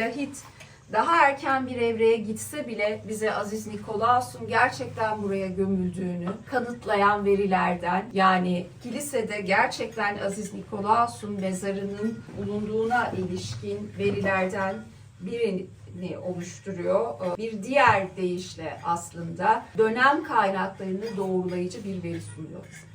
lahit daha erken bir evreye gitse bile bize Aziz Nikolaos'un gerçekten buraya gömüldüğünü kanıtlayan verilerden yani kilisede gerçekten Aziz Nikolaos'un mezarının bulunduğuna ilişkin verilerden birini oluşturuyor. Bir diğer deyişle aslında dönem kaynaklarını doğrulayıcı bir veri sunuyor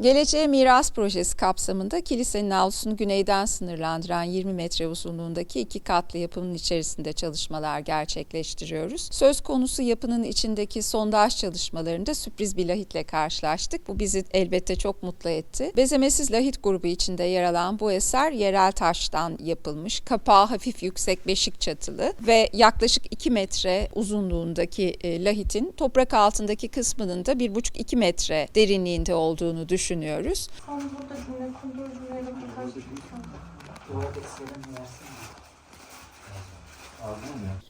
Geleceğe Miras Projesi kapsamında kilisenin avlusunu güneyden sınırlandıran 20 metre uzunluğundaki iki katlı yapının içerisinde çalışmalar gerçekleştiriyoruz. Söz konusu yapının içindeki sondaj çalışmalarında sürpriz bir lahitle karşılaştık. Bu bizi elbette çok mutlu etti. Bezemesiz lahit grubu içinde yer alan bu eser yerel taştan yapılmış, kapağı hafif yüksek beşik çatılı ve yaklaşık 2 metre uzunluğundaki e, lahitin toprak altındaki kısmının da 1,5-2 metre derinliğinde olduğunu düşünüyoruz. Son burada cümle kurduğu cümleyle birkaç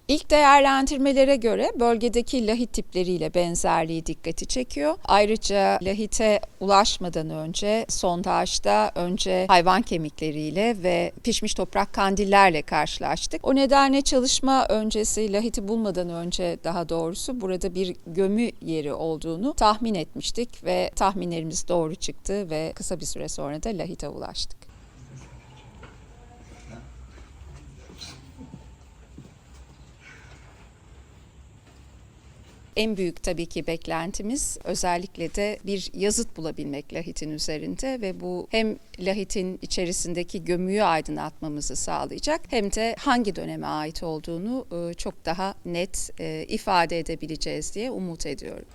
İlk değerlendirmelere göre bölgedeki lahit tipleriyle benzerliği dikkati çekiyor. Ayrıca lahite ulaşmadan önce sondajda önce hayvan kemikleriyle ve pişmiş toprak kandillerle karşılaştık. O nedenle çalışma öncesi lahiti bulmadan önce daha doğrusu burada bir gömü yeri olduğunu tahmin etmiştik ve tahminlerimiz doğru çıktı ve kısa bir süre sonra da lahite ulaştık. En büyük tabii ki beklentimiz özellikle de bir yazıt bulabilmek lahitin üzerinde ve bu hem lahitin içerisindeki gömüyü aydınlatmamızı sağlayacak hem de hangi döneme ait olduğunu e, çok daha net e, ifade edebileceğiz diye umut ediyorum.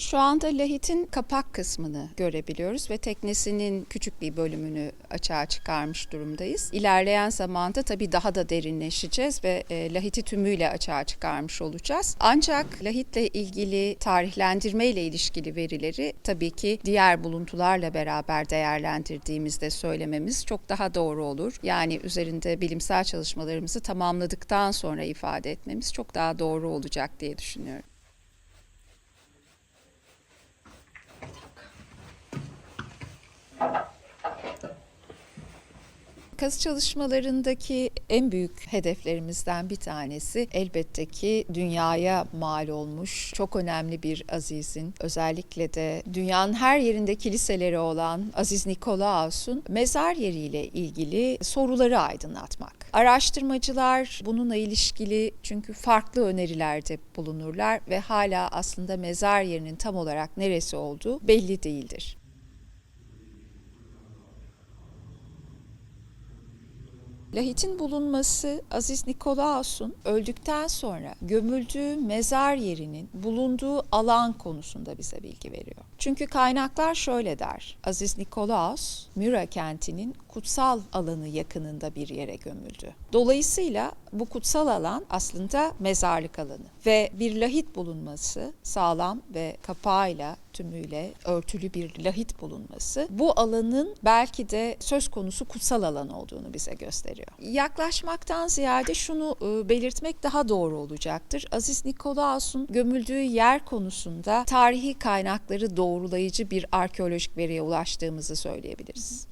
Şu anda lahitin kapak kısmını görebiliyoruz ve teknesinin küçük bir bölümünü açığa çıkarmış durumdayız. İlerleyen zamanda tabii daha da derinleşeceğiz ve e, lahiti tümüyle açığa çıkarmış olacağız. Ancak lahitle ilgili tarihlendirme ile ilişkili verileri tabii ki diğer buluntularla beraber değerlendirdiğimizde söylememiz çok daha doğru olur. Yani üzerinde bilimsel çalışmalarımızı tamamladıktan sonra ifade etmemiz çok daha doğru olacak diye düşünüyorum. Kazı çalışmalarındaki en büyük hedeflerimizden bir tanesi elbette ki dünyaya mal olmuş çok önemli bir azizin özellikle de dünyanın her yerinde kiliseleri olan Aziz Nikolaos'un mezar yeriyle ilgili soruları aydınlatmak. Araştırmacılar bununla ilişkili çünkü farklı önerilerde bulunurlar ve hala aslında mezar yerinin tam olarak neresi olduğu belli değildir. Lahitin bulunması Aziz Nikolaos'un öldükten sonra gömüldüğü mezar yerinin bulunduğu alan konusunda bize bilgi veriyor. Çünkü kaynaklar şöyle der. Aziz Nikolaos, Müra kentinin kutsal alanı yakınında bir yere gömüldü. Dolayısıyla bu kutsal alan aslında mezarlık alanı ve bir lahit bulunması sağlam ve kapağıyla tümüyle örtülü bir lahit bulunması bu alanın belki de söz konusu kutsal alan olduğunu bize gösteriyor. Yaklaşmaktan ziyade şunu e, belirtmek daha doğru olacaktır. Aziz Nikolaos'un gömüldüğü yer konusunda tarihi kaynakları doğrulayıcı bir arkeolojik veriye ulaştığımızı söyleyebiliriz.